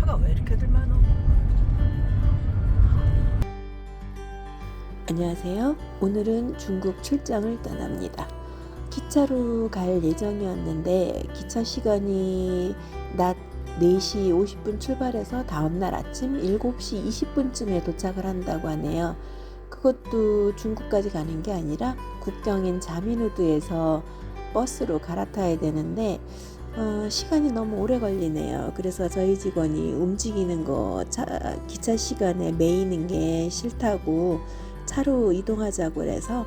차가 왜 이렇게들 많어? 안녕하세요. 오늘은 중국 출장을 떠납니다. 기차로 갈 예정이었는데 기차 시간이 낮 4시 50분 출발해서 다음날 아침 7시 20분쯤에 도착을 한다고 하네요. 그것도 중국까지 가는 게 아니라 국경인 자미누드에서 버스로 갈아타야 되는데 어, 시간이 너무 오래 걸리네요. 그래서 저희 직원이 움직이는 거 차, 기차 시간에 매이는 게 싫다고 차로 이동하자고 해서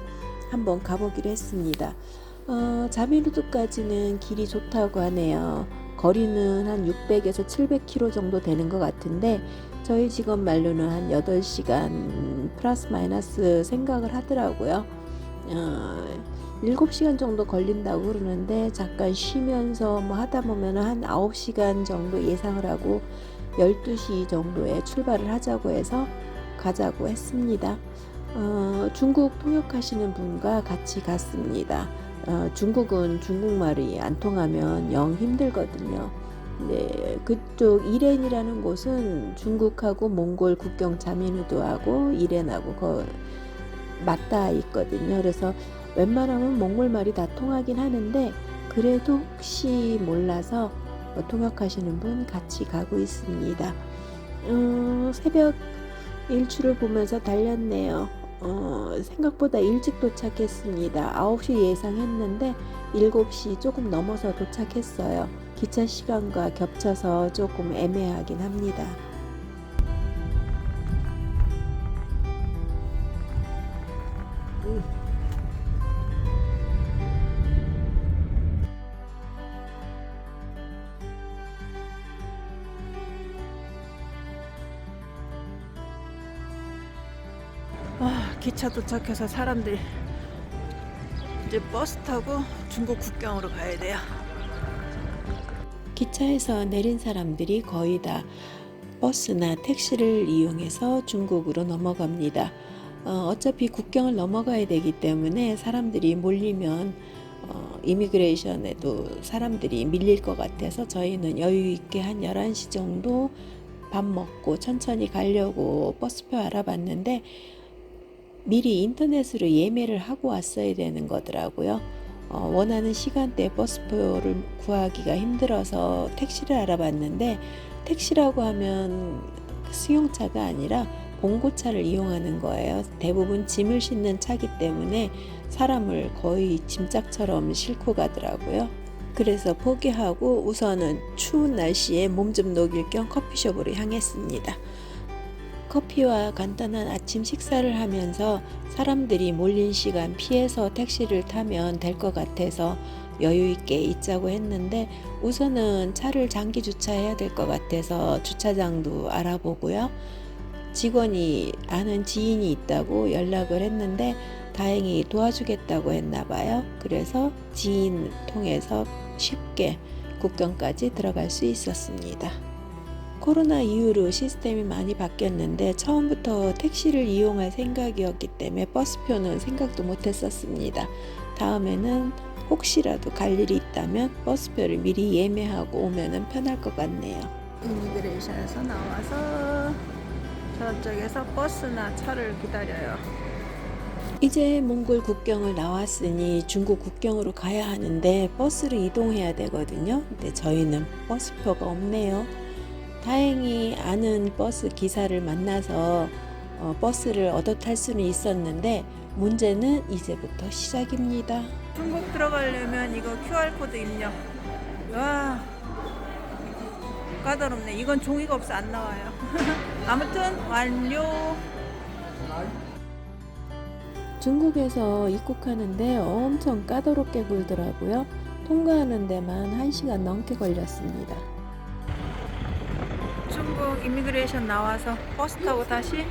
한번 가보기로 했습니다. 어, 자미루드까지는 길이 좋다고 하네요. 거리는 한 600에서 700km 정도 되는 것 같은데 저희 직원 말로는 한 8시간 플러스 마이너스 생각을 하더라고요. 어, 7시간 정도 걸린다고 그러는데 잠깐 쉬면서 뭐 하다 보면 한 9시간 정도 예상을 하고 12시 정도에 출발을 하자고 해서 가자고 했습니다. 어, 중국 통역하시는 분과 같이 갔습니다. 어, 중국은 중국말이 안 통하면 영 힘들거든요. 네, 그쪽 이렌이라는 곳은 중국하고 몽골 국경 자미누드하고 이렌하고 거 맞닿아 있거든요. 그래서 웬만하면 몽골 말이 다 통하긴 하는데 그래도 혹시 몰라서 어, 통역하시는 분 같이 가고 있습니다. 어, 새벽 일출을 보면서 달렸네요. 어, 생각보다 일찍 도착했습니다. 9시 예상했는데 7시 조금 넘어서 도착했어요. 기차 시간과 겹쳐서 조금 애매하긴 합니다. 기차 도착해서 사람들 이제 버스 타고 중국 국경으로 가야 돼요. 기차에서 내린 사람들이 거의 다 버스나 택시를 이용해서 중국으로 넘어갑니다. 어, 어차피 국경을 넘어가야 되기 때문에 사람들이 몰리면 어, 이미그레이션에도 사람들이 밀릴 것 같아서 저희는 여유 있게 한 11시 정도 밥 먹고 천천히 가려고 버스표 알아봤는데 미리 인터넷으로 예매를 하고 왔어야 되는 거더라고요. 어, 원하는 시간대 버스표를 구하기가 힘들어서 택시를 알아봤는데 택시라고 하면 승용차가 아니라 봉고차를 이용하는 거예요. 대부분 짐을 싣는 차기 때문에 사람을 거의 짐짝처럼 싣고 가더라고요. 그래서 포기하고 우선은 추운 날씨에 몸 좀 녹일 겸 커피숍으로 향했습니다. 커피와 간단한 아침 식사를 하면서 사람들이 몰린 시간 피해서 택시를 타면 될 것 같아서 여유 있게 있자고 했는데 우선은 차를 장기 주차해야 될 것 같아서 주차장도 알아보고요. 직원이 아는 지인이 있다고 연락을 했는데 다행히 도와주겠다고 했나 봐요. 그래서 지인 통해서 쉽게 국경까지 들어갈 수 있었습니다. 코로나 이후로 시스템이 많이 바뀌었는데 처음부터 택시를 이용할 생각이었기 때문에 버스표는 생각도 못 했었습니다. 다음에는 혹시라도 갈 일이 있다면 버스표를 미리 예매하고 오면 편할 것 같네요. 이미그레이션에서 나와서 저쪽에서 버스나 차를 기다려요. 이제 몽골 국경을 나왔으니 중국 국경으로 가야 하는데 버스를 이동해야 되거든요. 근데 저희는 버스표가 없네요. 다행히 아는 버스 기사를 만나서 어, 버스를 얻어 탈 수는 있었는데 문제는 이제부터 시작입니다. 중국 들어가려면 이거 QR코드 입력. 와 까다롭네. 이건 종이가 없어 안 나와요. 아무튼 완료. 중국에서 입국하는데 엄청 까다롭게 굴더라고요. 통과하는 데만 1시간 넘게 걸렸습니다. 중국 이미그레이션 나와서 버스 타고 다시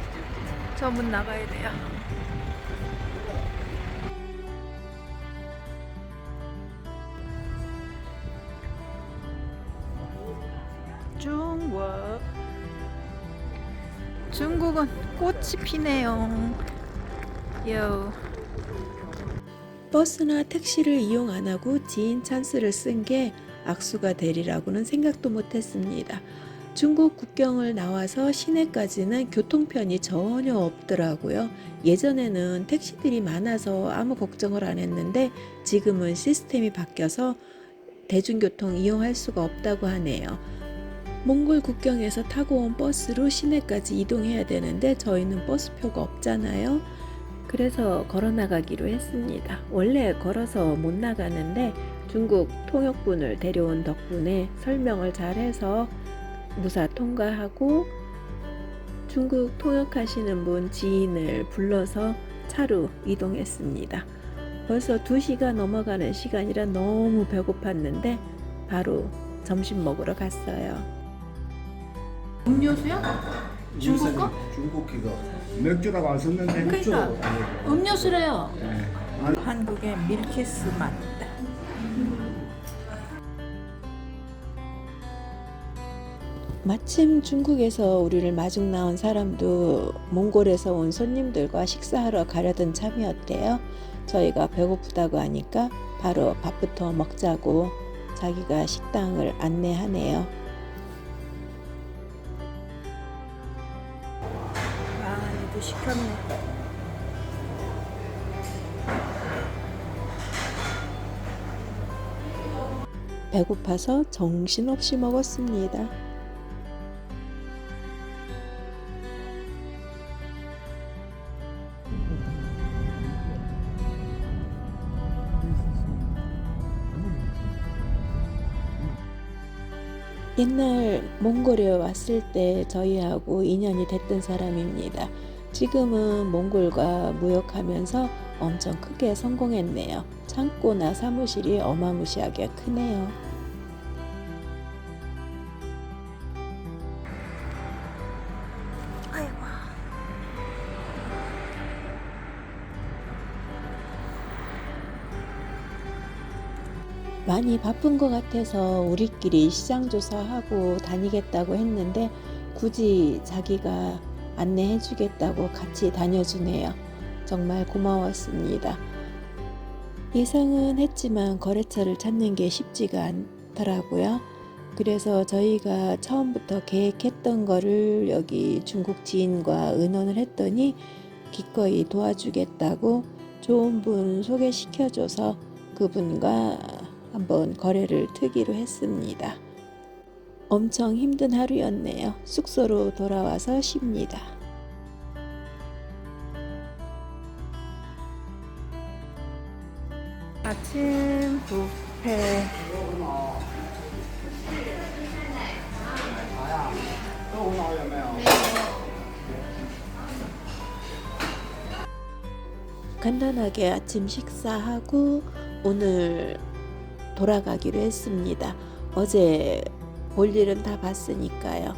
저 문 나가야 돼요. 중국 중국은 꽃이 피네요. 요. 버스나 택시를 이용 안 하고 지인 찬스를 쓴 게 악수가 되리라고는 생각도 못 했습니다. 중국 국경을 나와서 시내까지는 교통편이 전혀 없더라고요. 예전에는 택시들이 많아서 아무 걱정을 안 했는데 지금은 시스템이 바뀌어서 대중교통 이용할 수가 없다고 하네요. 몽골 국경에서 타고 온 버스로 시내까지 이동해야 되는데 저희는 버스표가 없잖아요. 그래서 걸어 나가기로 했습니다. 원래 걸어서 못 나가는데 중국 통역분을 데려온 덕분에 설명을 잘해서 무사 통과하고 중국 통역하시는 분 지인을 불러서 차로 이동했습니다. 벌써 2시가 넘어가는 시간이라 너무 배고팠는데 바로 점심 먹으러 갔어요. 음료수야? 중국 거? 중국 그거 맥주라고 안 썼는데 그러니까. 음료수래요. 네. 한국의 밀키스 맛. 마침 중국에서 우리를 마중 나온 사람도 몽골에서 온 손님들과 식사하러 가려던 참이었대요. 저희가 배고프다고 하니까 바로 밥부터 먹자고 자기가 식당을 안내하네요. 많이도 시켰네. 배고파서 정신없이 먹었습니다. 옛날 몽골에 왔을 때 저희하고 인연이 됐던 사람입니다. 지금은 몽골과 무역하면서 엄청 크게 성공했네요. 창고나 사무실이 어마무시하게 크네요. 많이 바쁜 것 같아서 우리끼리 시장 조사하고 다니겠다고 했는데 굳이 자기가 안내해 주겠다고 같이 다녀주네요. 정말 고마웠습니다. 예상은 했지만 거래처를 찾는 게 쉽지가 않더라고요. 그래서 저희가 처음부터 계획했던 거를 여기 중국 지인과 의논을 했더니 기꺼이 도와주겠다고 좋은 분 소개시켜줘서 그분과 한번 거래를 트기로 했습니다. 엄청 힘든 하루였네요. 숙소로 돌아와서 쉽니다. 아침 뷔페. 간단하게 아침 식사하고 오늘 돌아가기로 했습니다. 어제 볼 일은 다 봤으니까요.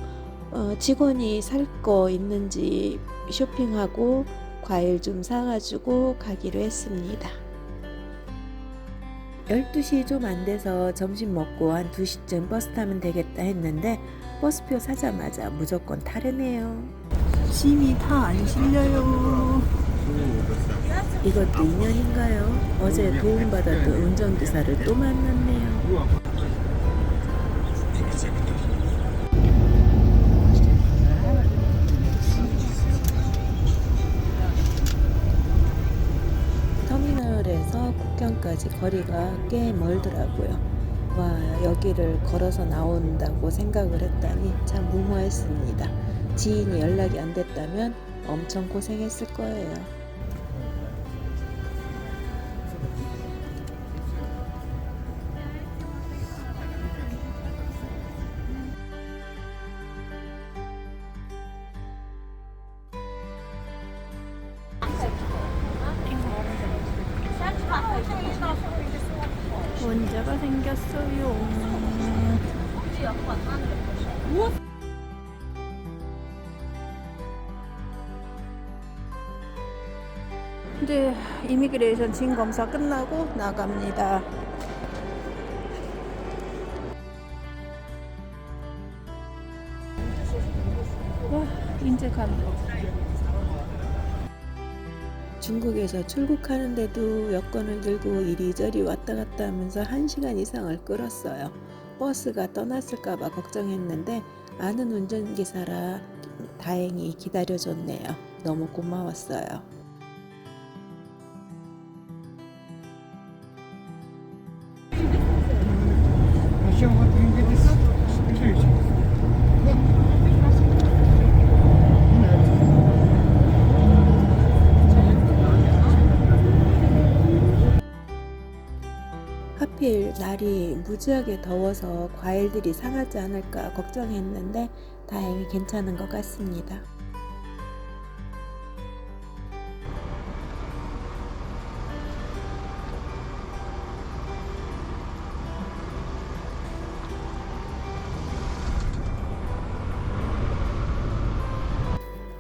어, 직원이 살 거 있는지 쇼핑하고 과일 좀 사가지고 가기로 했습니다. 12시 좀 안 돼서 점심 먹고 한 2시쯤 버스 타면 되겠다 했는데 버스표 사자마자 무조건 타르네요. 짐이 다 안 실려요. 이것도 인연인가요? 어제 도움받았던 운전기사를 또 만났네요. 터미널에서 국경까지 거리가 꽤 멀더라고요. 와, 여기를 걸어서 나온다고 생각을 했다니 참 무모했습니다. 지인이 연락이 안 됐다면 엄청 고생했을 거예요. 원자가 생겼어요. 이제 이미그레이션 진 검사 끝나고 나갑니다. 와, 이제 간다. 중국에서 출국하는데도 여권을 들고 이리저리 왔다 갔다 하면서 1시간 이상을 끌었어요. 버스가 떠났을까봐 걱정했는데 아는 운전기사라 다행히 기다려줬네요. 너무 고마웠어요. 날이 무지하게 더워서 과일들이 상하지 않을까 걱정했는데 다행히 괜찮은 것 같습니다.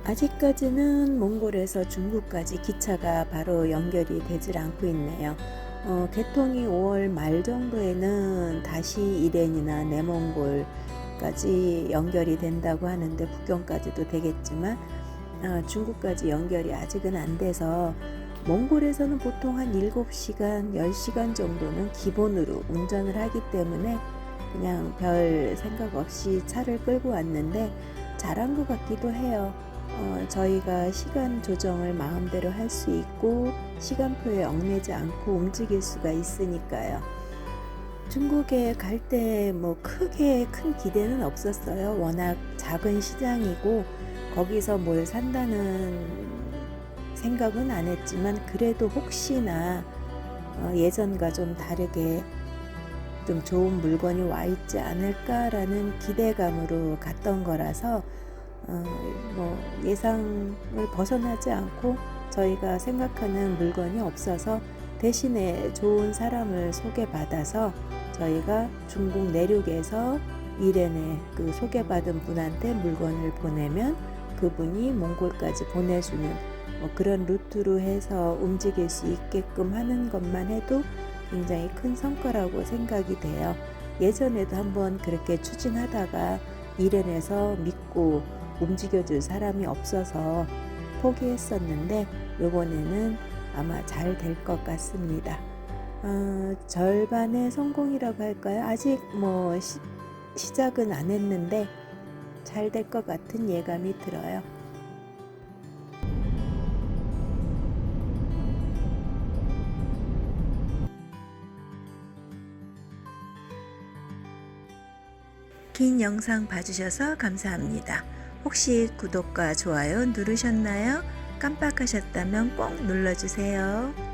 아직까지는 몽골에서 중국까지 기차가 바로 연결이 되질 않고 있네요. 어, 개통이 5월 말 정도에는 다시 이렌이나 내몽골까지 연결이 된다고 하는데 북경까지도 되겠지만 어, 중국까지 연결이 아직은 안 돼서 몽골에서는 보통 한 7시간, 10시간 정도는 기본으로 운전을 하기 때문에 그냥 별 생각 없이 차를 끌고 왔는데 잘한 것 같기도 해요. 어, 저희가 시간 조정을 마음대로 할 수 있고 시간표에 얽매지 않고 움직일 수가 있으니까요. 중국에 갈 때 뭐 크게 큰 기대는 없었어요. 워낙 작은 시장이고 거기서 뭘 산다는 생각은 안 했지만 그래도 혹시나 어, 예전과 좀 다르게 좀 좋은 물건이 와 있지 않을까라는 기대감으로 갔던 거라서 어, 뭐 예상을 벗어나지 않고 저희가 생각하는 물건이 없어서 대신에 좋은 사람을 소개받아서 저희가 중국 내륙에서 이렌에 그 소개받은 분한테 물건을 보내면 그분이 몽골까지 보내주는 뭐 그런 루트로 해서 움직일 수 있게끔 하는 것만 해도 굉장히 큰 성과라고 생각이 돼요. 예전에도 한번 그렇게 추진하다가 이렌에서 믿고 움직여줄 사람이 없어서 포기했었는데 요번에는 아마 잘 될 것 같습니다. 어, 절반의 성공이라고 할까요? 아직 뭐 시, 시작은 안 했는데 잘 될 것 같은 예감이 들어요. 긴 영상 봐주셔서 감사합니다. 혹시 구독과 좋아요 누르셨나요? 깜빡하셨다면 꼭 눌러주세요.